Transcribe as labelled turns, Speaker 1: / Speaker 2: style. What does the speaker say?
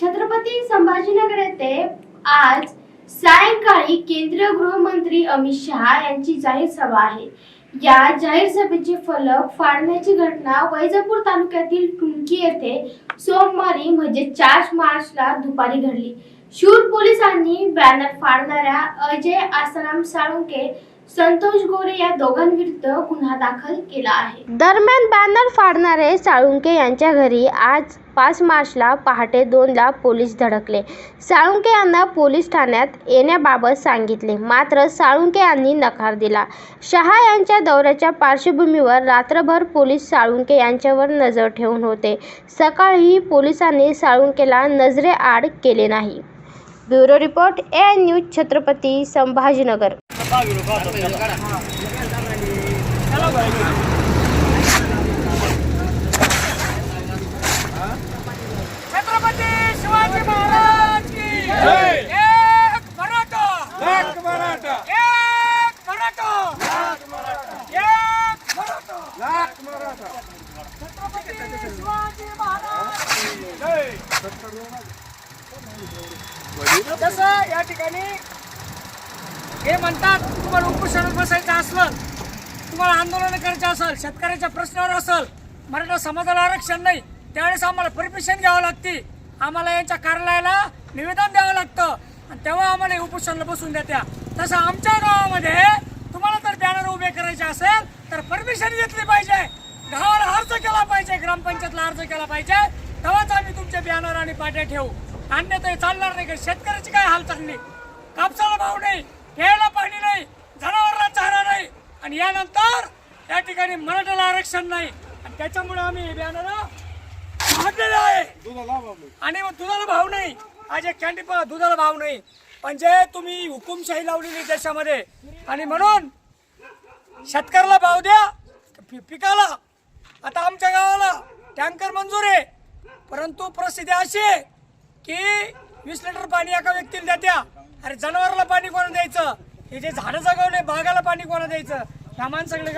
Speaker 1: छत्रपती संभाजीनगर येथे आज सायंकाळी केंद्रीय गृहमंत्री अमित शहा यांची जाहीर सभा आहे. या जाहीर सभेचे फलक फाडण्याची घटना वैजापूर तालुक्यातील टुंकी येथे सोमवारी म्हणजे चार मार्चला दुपारी घडली. शूर पोलिसांनी बॅनर फाडणाऱ्या अजय आसाराम साळुंके संतोष गोरे या दोघांविरुद्ध गुन्हा दाखल केला आहे. दरम्यान बॅनर फाडणारे साळुंके यांच्या घरी आज पाच मार्चला पहाटे दोनला पोलीस धडकले. साळुंके यांना पोलीस ठाण्यात येण्याबाबत सांगितले. मात्र साळुंके यांनी नकार दिला. शहा यांच्या दौऱ्याच्या पार्श्वभूमीवर रात्रभर पोलीस साळुंके यांच्यावर नजर ठेवून होते. सकाळी पोलिसांनी साळुंकेला नजरेआड केले नाही. Bureau report A news Chhatrapati Sambhajinagar
Speaker 2: Chhatrapati Shivaji Maharaj की
Speaker 3: जय.
Speaker 2: एक मराठा
Speaker 3: लाख मराठा
Speaker 2: एक मराठा
Speaker 3: लाख मराठा
Speaker 2: एक मराठा
Speaker 3: लाख मराठा
Speaker 2: छत्रपती शिवाजी महाराज की
Speaker 3: जय
Speaker 2: जसं या ठिकाणी हे म्हणतात तुम्हाला उपोषणात बसायचं असलं तुम्हाला आंदोलन करायचं असेल शेतकऱ्याच्या प्रश्नावर असेल मराठा समाजाला आरक्षण नाही त्यावेळेस आम्हाला परमिशन घ्यावं लागते. आम्हाला यांच्या कार्यालयाला निवेदन द्यावं लागतं. आणि तेव्हा आम्हाला हे उपोषणाला बसून देत्या. तसं आमच्या गावामध्ये तुम्हाला जर बॅनर उभे करायचे असेल तर परमिशन घेतली पाहिजे. गावाला अर्ज केला पाहिजे ग्रामपंचायतला अर्ज केला पाहिजे. तेव्हाच बॅनर आणि पाट्या ठेवू. अन्यथा हे चालणार नाही का शेतकऱ्याची काय हालचाल नाही. कापसाला भाव नाही खेळायला पाणी नाही जनावरांना चारा नाही. आणि यानंतर या ठिकाणी मराठ्याला आरक्षण नाही. आणि त्याच्यामुळे आम्ही हे बॅनर आहे.
Speaker 3: दुधाला
Speaker 2: आणि मग दुधाला भाव नाही. आज एक कॅन्डी दुधाला भाव नाही. म्हणजे तुम्ही हुकुमशाही लावलेली देशामध्ये आणि म्हणून शेतकऱ्याला भाव द्या पिकाला. आता आमच्या गावाला टँकर मंजूर आहे. परंतु परिस्थिती अशी आहे की वीस लिटर पाणी एका व्यक्तीला देत्या. अरे जनावराला पाणी कोणा द्यायचं? हे जे झाडं जगवले बागाला पाणी कोणा द्यायचं? ह्या माणसाकडे